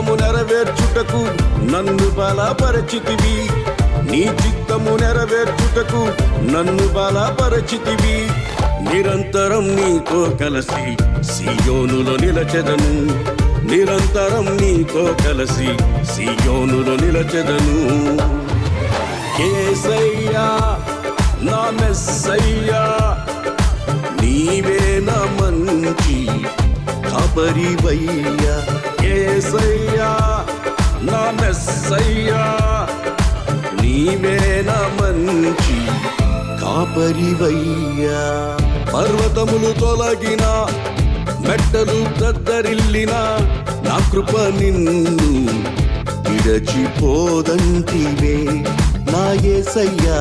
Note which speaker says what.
Speaker 1: చిత్తము నెరవేర్చుటకు నన్ను బలపరచితివి. నీ చిత్తము నెరవేర్చుటకు నన్ను బలపరచితివి. నిరంతరం నీతో కలిసి సియోనులో నిలచెదను. నిరంతరం నీతో కలిసి సియోనులో నిలచెదను. కేసయ్యా నా మెస్సయ్యా నీవే నా మంచి ఖబరివయ్యా కేసయ్యా నా మెస్సయ్యా నీవే నా మంచి కాపరివయ్యా. పర్వతములు తొలగిన మెట్టలు దద్దరిల్లిన నా కృప నిన్ను విడచిపోదంటివే. నా ఏసయ్యా